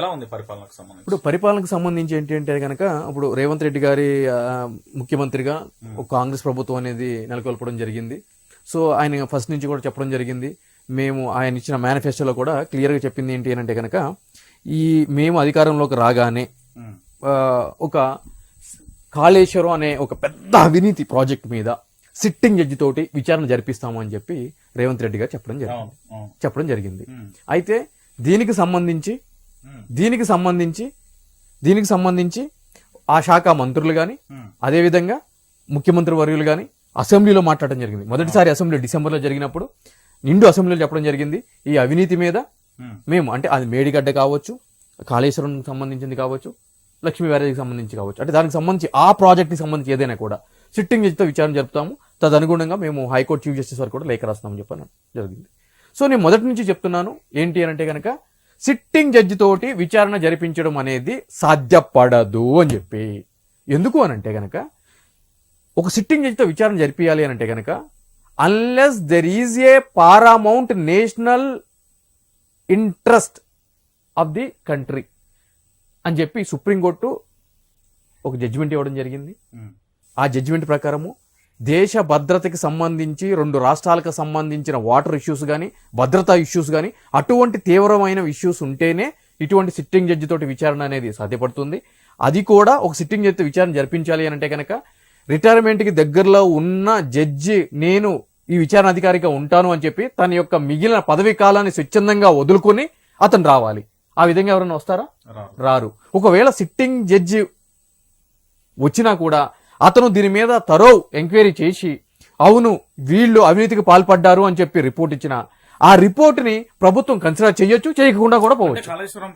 ఎలా ఉంది పరిపాలనకు సంబంధించి? ఇప్పుడు పరిపాలనకు సంబంధించి ఏంటి అంటే కనుక ఇప్పుడు రేవంత్ రెడ్డి గారి ముఖ్యమంత్రిగా ఒక కాంగ్రెస్ ప్రభుత్వం అనేది నెలకొల్పడం జరిగింది. సో ఆయన ఫస్ట్ నుంచి కూడా చెప్పడం జరిగింది. మేము ఆయన ఇచ్చిన మేనిఫెస్టోలో కూడా క్లియర్గా చెప్పింది ఏంటి అంటే కనుక ఈ మేము అధికారంలోకి రాగానే ఒక కాళేశ్వరం అనే ఒక పెద్ద అవినీతి ప్రాజెక్ట్ మీద సిట్టింగ్ జడ్జి తోటి విచారణ జరిపిస్తాము అని చెప్పి రేవంత్ రెడ్డి గారు చెప్పడం జరిగింది. చెప్పడం జరిగింది. అయితే దీనికి సంబంధించి దీనికి సంబంధించి దీనికి సంబంధించి ఆ శాఖ మంత్రులు కానీ అదేవిధంగా ముఖ్యమంత్రి వర్యులు కానీ అసెంబ్లీలో మాట్లాడడం జరిగింది. మొదటిసారి అసెంబ్లీ డిసెంబర్లో జరిగినప్పుడు నిండు అసెంబ్లీలో చెప్పడం జరిగింది. ఈ అవినీతి మీద మేము. అంటే అది మేడిగడ్డ కావచ్చు కాళేశ్వరం సంబంధించింది కావచ్చు లక్ష్మీ బ్యారేజీకి సంబంధించి కావచ్చు అంటే దానికి సంబంధించి ఆ ప్రాజెక్ట్కి సంబంధించి ఏదైనా కూడా సిట్టింగ్ జడ్జితో విచారణ జరుపుతాము. తదనుగుణంగా మేము హైకోర్టు చీఫ్ జస్టిస్ వరకు కూడా లేఖ రాస్తామని చెప్పని జరిగింది. సో నేను మొదటి నుంచి చెప్తున్నాను ఏంటి అని అంటే కనుక సిట్టింగ్ జడ్జి తోటి విచారణ జరిపించడం అనేది సాధ్యపడదు అని చెప్పి. ఎందుకు అని అంటే కనుక ఒక సిట్టింగ్ జడ్జితో విచారణ జరిపించాలి అని అంటే కనుక unless there is a paramount national interest of the country అని చెప్పి సుప్రీంకోర్టు ఒక జడ్జిమెంట్ ఇవ్వడం జరిగింది. ఆ జడ్జిమెంట్ ప్రకారము దేశ భద్రతకి సంబంధించి రెండు రాష్ట్రాలకు సంబంధించిన వాటర్ ఇష్యూస్ కానీ భద్రతా ఇష్యూస్ కానీ అటువంటి తీవ్రమైన ఇష్యూస్ ఉంటేనే ఇటువంటి సిట్టింగ్ జడ్జి తోటి విచారణ అనేది సాధ్యపడుతుంది. అది కూడా ఒక సిట్టింగ్ జడ్జితో విచారణ జరిపించాలి అని అంటే కనుక రిటైర్మెంట్కి దగ్గరలో ఉన్న జడ్జి నేను ఈ విచారణ అధికారిగా ఉంటాను అని చెప్పి తన యొక్క మిగిలిన పదవీ కాలాన్ని స్వచ్ఛందంగా వదులుకొని అతను రావాలి. ఆ విధంగా ఎవరైనా వస్తారా. రారు. ఒకవేళ సిట్టింగ్ జడ్జి వచ్చినా కూడా అతను దీని మీద తరో ఎంక్వైరీ చేసి అవును వీళ్ళు అవినీతికి పాల్పడ్డారు అని చెప్పి రిపోర్ట్ ఇచ్చిన. ఆ రిపోర్ట్ని ప్రభుత్వం కన్సిడర్ చేయొచ్చు చేయకుండా కూడా పోవచ్చు.